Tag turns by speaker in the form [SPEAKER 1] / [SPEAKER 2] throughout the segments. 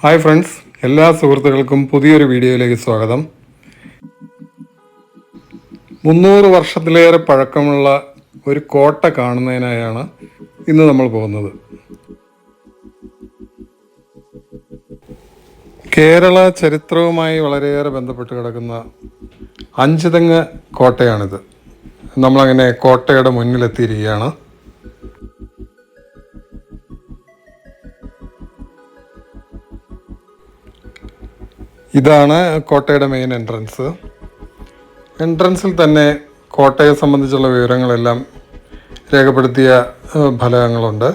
[SPEAKER 1] Hi friends എല്ലാ സുഹൃത്തുക്കൾക്കും പുതിയൊരു വീഡിയോയിലേക്ക് സ്വാഗതം. മുന്നൂറ് വർഷത്തിലേറെ പഴക്കമുള്ള ഒരു കോട്ട കാണുന്നതിനായാണ് ഇന്ന് നമ്മൾ പോകുന്നത്. കേരള ചരിത്രവുമായി വളരെയേറെ ബന്ധപ്പെട്ട് കിടക്കുന്ന അഞ്ചുതെങ്ങ് കോട്ടയാണിത്. നമ്മളങ്ങനെ കോട്ടയുടെ മുന്നിലെത്തിയിരിക്കുകയാണ്. ഇതാണ് കോട്ടയുടെ മെയിൻ എൻട്രൻസ് എൻട്രൻസിൽ തന്നെ കോട്ടയെ സംബന്ധിച്ചുള്ള വിവരങ്ങളെല്ലാം രേഖപ്പെടുത്തിയ ഫലകങ്ങളുണ്ട്.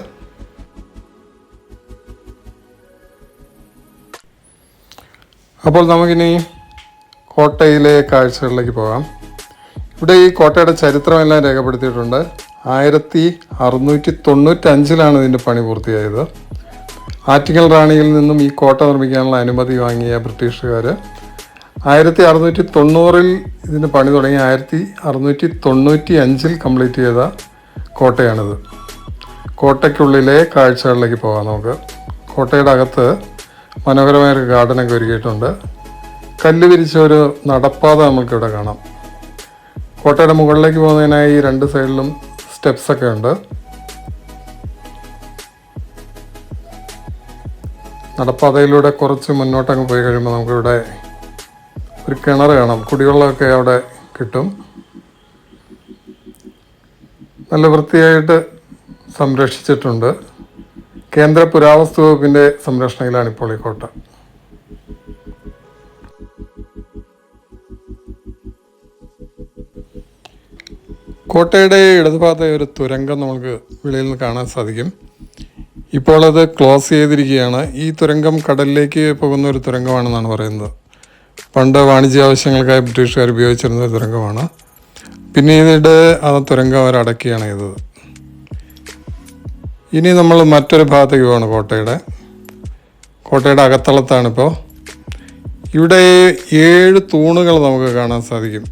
[SPEAKER 1] അപ്പോൾ നമുക്കിനി കോട്ടയിലെ കാഴ്ചകളിലേക്ക് പോകാം. ഇവിടെ ഈ കോട്ടയുടെ ചരിത്രമെല്ലാം രേഖപ്പെടുത്തിയിട്ടുണ്ട്. ആയിരത്തി അറുന്നൂറ്റി തൊണ്ണൂറ്റഞ്ചിലാണ് ഇതിന്റെ പണി പൂർത്തിയായത്. ആറ്റിങ്ങൽ റാണിയിൽ നിന്നും ഈ കോട്ട നിർമ്മിക്കാനുള്ള അനുമതി വാങ്ങിയ ബ്രിട്ടീഷുകാർ ആയിരത്തി അറുന്നൂറ്റി തൊണ്ണൂറിൽ ഇതിന് പണി തുടങ്ങി ആയിരത്തി അറുന്നൂറ്റി തൊണ്ണൂറ്റി അഞ്ചിൽ കംപ്ലീറ്റ് ചെയ്ത കോട്ടയാണിത്. കോട്ടയ്ക്കുള്ളിലെ കാഴ്ചകളിലേക്ക് പോകാം നമുക്ക്. കോട്ടയുടെ അകത്ത് മനോഹരമായൊരു ഗാർഡനൊക്കെ ഒരുക്കിയിട്ടുണ്ട്. കല്ല് വിരിച്ച ഒരു നടപ്പാത നമുക്കിവിടെ കാണാം. കോട്ടയുടെ മുകളിലേക്ക് പോകുന്നതിനായി രണ്ട് സൈഡിലും സ്റ്റെപ്സൊക്കെ ഉണ്ട്. നടപ്പാതയിലൂടെ കുറച്ച് മുന്നോട്ടങ്ങ് പോയി കഴിയുമ്പോൾ നമുക്കിവിടെ ഒരു കിണർ കാണാം കുടിവെള്ളമൊക്കെ അവിടെ കിട്ടും. നല്ല വൃത്തിയായിട്ട് സംരക്ഷിച്ചിട്ടുണ്ട്. കേന്ദ്ര പുരാവസ്തു വകുപ്പിന്റെ സംരക്ഷണയിലാണ് ഇപ്പോൾ ഈ കോട്ട. കോട്ടയുടെ ഇടതുഭാഗത്തെ ഒരു തുരങ്കം നമുക്ക് വെളിയിൽ നിന്ന് കാണാൻ സാധിക്കും. ഇപ്പോൾ അത് ക്ലോസ് ചെയ്തിരിക്കുകയാണ്. ഈ തുരങ്കം കടലിലേക്ക് പോകുന്ന ഒരു തുരങ്കമാണെന്നാണ് പറയുന്നത്. പണ്ട് വാണിജ്യ ആവശ്യങ്ങൾക്കായി ബ്രിട്ടീഷുകാർ ഉപയോഗിച്ചിരുന്ന ഒരു തുരങ്കമാണ്. പിന്നീട് ആ തുരങ്കം അവർ അടക്കുകയാണ് ചെയ്തത്. ഇനി നമ്മൾ മറ്റൊരു ഭാഗത്തേക്ക് പോവാണ് കോട്ടയുടെ. കോട്ടയുടെ അകത്തളത്താണിപ്പോൾ ഇവിടെ ഏഴ് തൂണുകൾ നമുക്ക് കാണാൻ സാധിക്കും.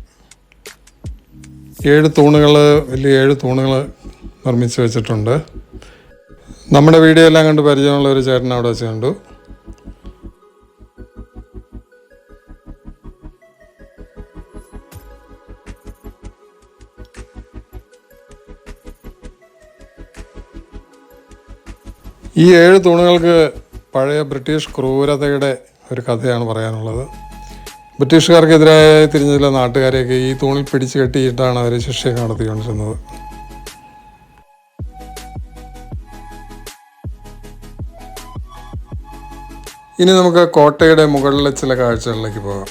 [SPEAKER 1] ഏഴ് തൂണുകൾ വലിയ ഏഴ് തൂണുകൾ നിർമ്മിച്ച് വെച്ചിട്ടുണ്ട്. നമ്മുടെ വീഡിയോ എല്ലാം കണ്ട് പരിചയമുള്ള ഒരു ചേട്ടൻ അവിടെ വെച്ച് കണ്ടു. ഈ ഏഴ് തൂണുകൾക്ക് പഴയ ബ്രിട്ടീഷ് ക്രൂരതയുടെ ഒരു കഥയാണ് പറയാനുള്ളത്. ബ്രിട്ടീഷുകാർക്കെതിരായ തിരിഞ്ഞ ചില നാട്ടുകാരെയൊക്കെ ഈ തൂണിൽ പിടിച്ചു കെട്ടിയിട്ടാണ് അവർ ശിക്ഷയൊക്കെ നടത്തിക്കൊണ്ടിരുന്നത്. ഇനി നമുക്ക് കോട്ടയുടെ മുകളിലെ ചില കാഴ്ചകളിലേക്ക് പോകാം.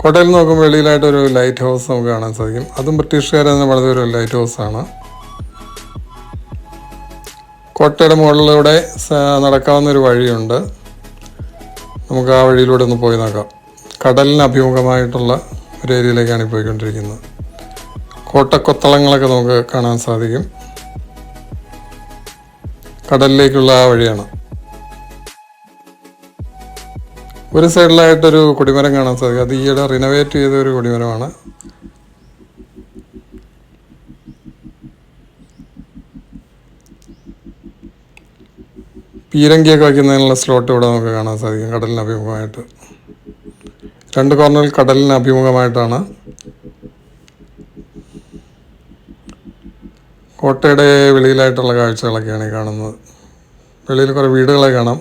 [SPEAKER 1] കോട്ടയിൽ നോക്കുമ്പോൾ വെളിയിലായിട്ട് ഒരു ലൈറ്റ് ഹൗസ് നമുക്ക് കാണാൻ സാധിക്കും. അതും ബ്രിട്ടീഷുകാരെ തന്നെ വളരെ ഒരു ലൈറ്റ് ഹൗസ് ആണ്. കോട്ടയുടെ മുകളിലൂടെ നടക്കാവുന്ന ഒരു വഴിയുണ്ട്. നമുക്ക് ആ വഴിയിലൂടെ ഒന്ന് പോയി നോക്കാം. കടലിന് അഭിമുഖമായിട്ടുള്ള ഒരു ഏരിയയിലേക്കാണ് പോയിക്കൊണ്ടിരിക്കുന്നത്. കോട്ടക്കൊത്തളങ്ങളൊക്കെ നമുക്ക് കാണാൻ സാധിക്കും. കടലിലേക്കുള്ള ആ വഴിയാണ്. ഒരു സൈഡിലായിട്ടൊരു കൊടിമരം കാണാൻ സാധിക്കും. അത് ഈയിടെ റിനോവേറ്റ് ചെയ്ത ഒരു കൊടിമരമാണ്. പീരങ്കിയൊക്കെ വയ്ക്കുന്നതിനുള്ള സ്ലോട്ട് ഇവിടെ നമുക്ക് കാണാൻ സാധിക്കും കടലിന് അഭിമുഖമായിട്ട്. രണ്ട് കോർണറിൽ കടലിന് അഭിമുഖമായിട്ടാണ്. കോട്ടയുടെ വെളിയിലായിട്ടുള്ള കാഴ്ചകളൊക്കെയാണ് ഈ കാണുന്നത്. വെളിയിൽ കുറേ വീടുകളെ കാണാം.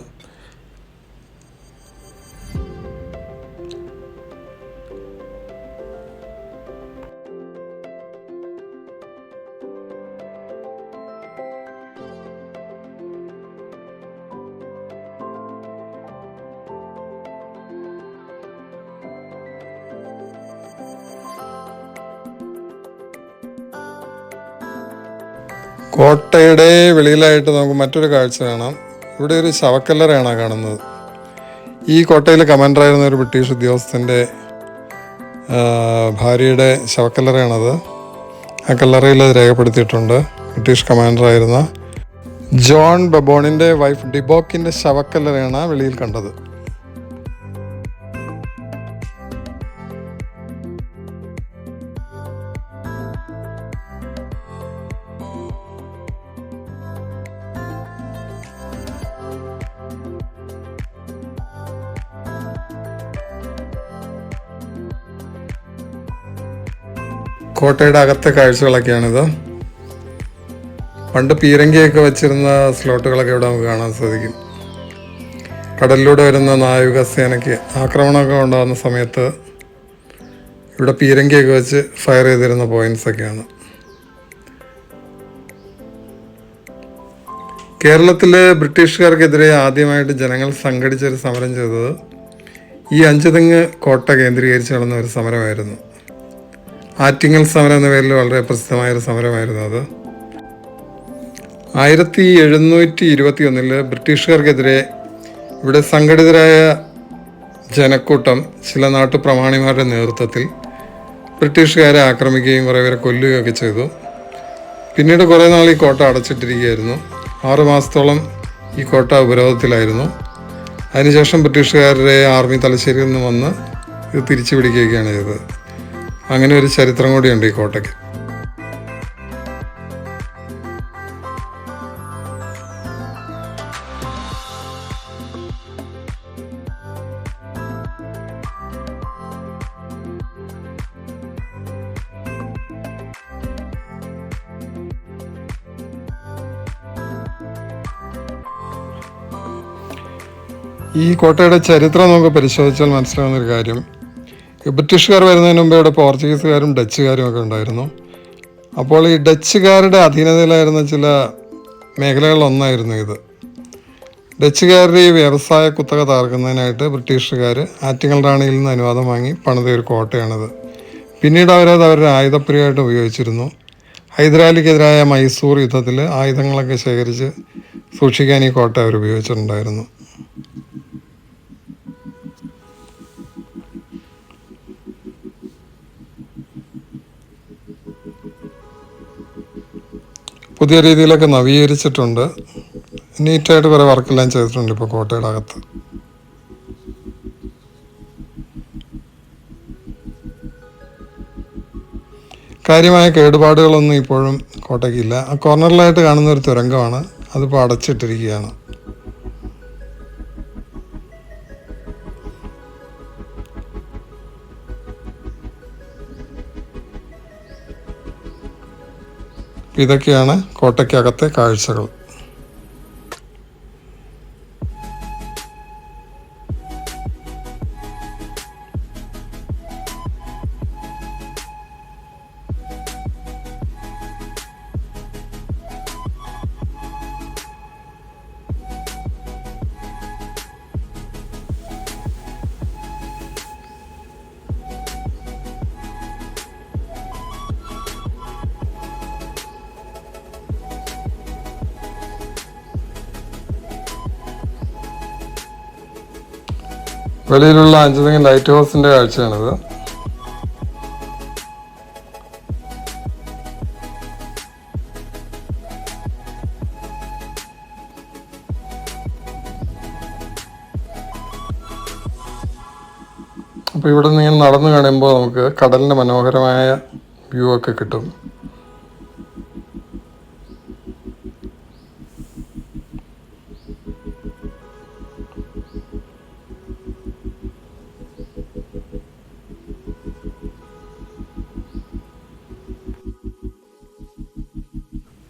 [SPEAKER 1] കോട്ടയുടെ വെളിയിലായിട്ട് നമുക്ക് മറ്റൊരു കാഴ്ച കാണാം. ഇവിടെ ഒരു ശവക്കല്ലറയാണ് കാണുന്നത്. ഈ കോട്ടയിൽ കമാൻഡറായിരുന്ന ഒരു ബ്രിട്ടീഷ് ഉദ്യോഗസ്ഥന്റെ ഭാര്യയുടെ ശവക്കല്ലറയാണത്. ആ കല്ലറയിൽ അത് രേഖപ്പെടുത്തിയിട്ടുണ്ട്. ബ്രിട്ടീഷ് കമാൻഡറായിരുന്ന ജോൺ ബബോണിന്റെ വൈഫ് ഡിബോക്കിന്റെ ശവക്കല്ലറയാണ് വെളിയിൽ കണ്ടത്. കോട്ടയുടെ അകത്തെ കാഴ്ചകളൊക്കെയാണിത്. പണ്ട് പീരങ്കിയൊക്കെ വെച്ചിരുന്ന സ്ലോട്ടുകളൊക്കെ ഇവിടെ നമുക്ക് കാണാൻ സാധിക്കും. കടലിലൂടെ വരുന്ന നാവികസേനയ്ക്ക് ആക്രമണമൊക്കെ ഉണ്ടാകുന്ന സമയത്ത് ഇവിടെ പീരങ്കിയൊക്കെ വെച്ച് ഫയർ ചെയ്തിരുന്ന പോയിന്റ്സ് ഒക്കെയാണ്. കേരളത്തിലെ ബ്രിട്ടീഷുകാർക്കെതിരെ ആദ്യമായിട്ട് ജനങ്ങൾ സംഘടിച്ചൊരു സമരം ചെയ്തത് ഈ അഞ്ചുതെങ്ങ് കോട്ട കേന്ദ്രീകരിച്ച് നടന്ന ഒരു സമരമായിരുന്നു. ആറ്റിങ്ങൽ സമരം എന്ന പേരിൽ വളരെ പ്രസിദ്ധമായ ഒരു സമരമായിരുന്നു അത്. ആയിരത്തി എഴുന്നൂറ്റി ഇരുപത്തി ഒന്നിൽ ബ്രിട്ടീഷുകാർക്കെതിരെ ഇവിടെ സംഘടിതരായ ജനക്കൂട്ടം ചില നാട്ടുപ്രമാണിമാരുടെ നേതൃത്വത്തിൽ ബ്രിട്ടീഷുകാരെ ആക്രമിക്കുകയും കുറേ പേരെ കൊല്ലുകയൊക്കെ ചെയ്തു. പിന്നീട് കുറേ നാൾ ഈ കോട്ട അടച്ചിട്ടിരിക്കുകയായിരുന്നു. ആറുമാസത്തോളം ഈ കോട്ട ഉപരോധത്തിലായിരുന്നു. അതിനുശേഷം ബ്രിട്ടീഷുകാരുടെ ആർമി തലശ്ശേരിയിൽ നിന്ന് വന്ന് ഇത് തിരിച്ചു പിടിക്കുകയൊക്കെയാണ് ചെയ്തത്. അങ്ങനെ ഒരു ചരിത്രം കൂടിയുണ്ട് ഈ കോട്ടയ്ക്ക്. ഈ കോട്ടയുടെ ചരിത്രം നമുക്ക് പരിശോധിച്ചാൽ മനസ്സിലാവുന്ന ഒരു കാര്യം ബ്രിട്ടീഷുകാർ വരുന്നതിന് മുമ്പ് ഇവിടെ പോർച്ചുഗീസുകാരും ഡച്ചുകാരും ഒക്കെ ഉണ്ടായിരുന്നു. അപ്പോൾ ഈ ഡച്ചുകാരുടെ അധീനതയിലായിരുന്ന ചില മേഖലകളിലൊന്നായിരുന്നു ഇത്. ഡച്ചുകാരുടെ ഈ വ്യവസായ കുത്തക തകർക്കുന്നതിനായിട്ട് ബ്രിട്ടീഷുകാർ ആറ്റിങ്ങൽ റാണിയിൽ നിന്ന് അനുവാദം വാങ്ങി പണിത ഒരു കോട്ടയാണിത്. പിന്നീട് അവരത് അവരുടെ ആയുധപ്രിയമായിട്ട് ഉപയോഗിച്ചിരുന്നു. ഹൈദരാലിക്കെതിരായ മൈസൂർ യുദ്ധത്തിൽ ആയുധങ്ങളൊക്കെ ശേഖരിച്ച് സൂക്ഷിക്കാൻ ഈ കോട്ട അവർ ഉപയോഗിച്ചിട്ടുണ്ടായിരുന്നു. പുതിയ രീതിയിലൊക്കെ നവീകരിച്ചിട്ടുണ്ട്. നീറ്റായിട്ട് കുറേ വർക്കെല്ലാം ചെയ്തിട്ടുണ്ട് ഇപ്പോൾ കോട്ടയുടെ അകത്ത് കാര്യമായ കേടുപാടുകളൊന്നും ഇപ്പോഴും കോട്ടയ്ക്കില്ല. ആ കോർണറിലായിട്ട് കാണുന്ന ഒരു തുരങ്കമാണ്. അതിപ്പോൾ അടച്ചിട്ടിരിക്കുകയാണ്. ഇതൊക്കെയാണ് കോട്ടയ്ക്കകത്തെ കാഴ്ചകൾ. വെളിയിലുള്ള അഞ്ചുതെങ്ങ് ലൈറ്റ് ഹൗസിന്റെ കാഴ്ചയാണിത്. അപ്പോൾ ഇവിടെ നിന്ന് നടന്നു കാണുമ്പോൾ നമുക്ക് കടലിന്റെ മനോഹരമായ വ്യൂ ഒക്കെ കിട്ടും.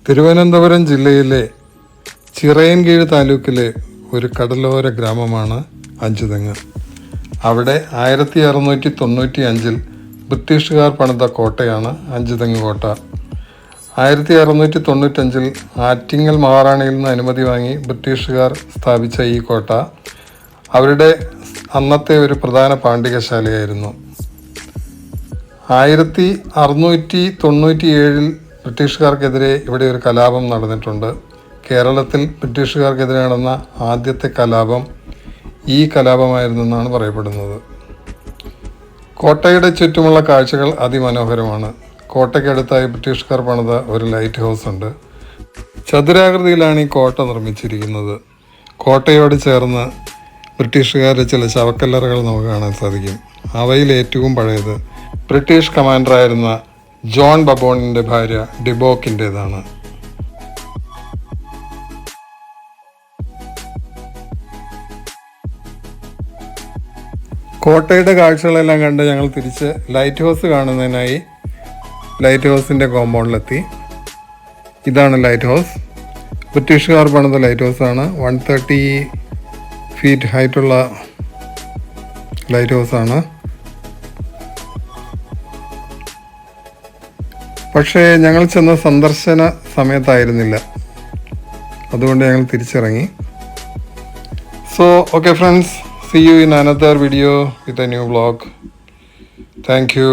[SPEAKER 1] തിരുവനന്തപുരം ജില്ലയിലെ ചിറയൻകീഴ് താലൂക്കിലെ ഒരു കടലോര ഗ്രാമമാണ് അഞ്ചുതെങ്ങ്. അവിടെ ആയിരത്തി അറുന്നൂറ്റി തൊണ്ണൂറ്റി അഞ്ചിൽ ബ്രിട്ടീഷുകാർ പണിത കോട്ടയാണ് അഞ്ചുതെങ്ങ് കോട്ട. ആയിരത്തി അറുന്നൂറ്റി തൊണ്ണൂറ്റഞ്ചിൽ ആറ്റിങ്ങൽ മഹാറാണിയിൽ നിന്ന് അനുമതി വാങ്ങി ബ്രിട്ടീഷുകാർ സ്ഥാപിച്ച ഈ കോട്ട. അവരുടെ അന്നത്തെ ഒരു പ്രധാന പാണ്ഡികശാലയായിരുന്നു. ആയിരത്തി അറുന്നൂറ്റി തൊണ്ണൂറ്റി ഏഴിൽ ബ്രിട്ടീഷുകാർക്കെതിരെ ഇവിടെ ഒരു കലാപം നടന്നിട്ടുണ്ട്. കേരളത്തിൽ ബ്രിട്ടീഷുകാർക്കെതിരെ നടന്ന ആദ്യത്തെ കലാപം ഈ കലാപമായിരുന്നെന്നാണ് പറയപ്പെടുന്നത്. കോട്ടയുടെ ചുറ്റുമുള്ള കാഴ്ചകൾ അതിമനോഹരമാണ്. കോട്ടയ്ക്കടുത്തായി ബ്രിട്ടീഷുകാർ പണിത ഒരു ലൈറ്റ് ഹൗസ് ഉണ്ട്. ചതുരാകൃതിയിലാണ് ഈ കോട്ട നിർമ്മിച്ചിരിക്കുന്നത്. കോട്ടയോട് ചേർന്ന് ബ്രിട്ടീഷുകാരുടെ ചില ശവക്കല്ലറകൾ നമുക്ക് കാണാൻ സാധിക്കും. അവയിൽ ഏറ്റവും പഴയത് ബ്രിട്ടീഷ് കമാൻഡറായിരുന്ന ജോൺ ബബോണിന്റെ ഭാര്യ ഡിബോക്കിന്റേതാണ് കോട്ടയുടെ കാഴ്ചകളെല്ലാം കണ്ട് ഞങ്ങൾ തിരിച്ച് ലൈറ്റ് ഹൗസ് കാണുന്നതിനായി ലൈറ്റ് ഹൗസിന്റെ കോമ്പൗണ്ടിലെത്തി ഇതാണ് ലൈറ്റ് ഹൗസ് ബ്രിട്ടീഷുകാർ പണിത ലൈറ്റ് ഹൗസാണ് വൺ തേർട്ടി ഫീറ്റ് ഹൈറ്റുള്ള ലൈറ്റ് ഹൗസാണ് പക്ഷേ ഞങ്ങൾ ചെന്ന സന്ദർശന സമയത്തായിരുന്നില്ല. അതുകൊണ്ട് ഞങ്ങൾ തിരിച്ചിറങ്ങി. So okay friends see you in another video with a new blog thank you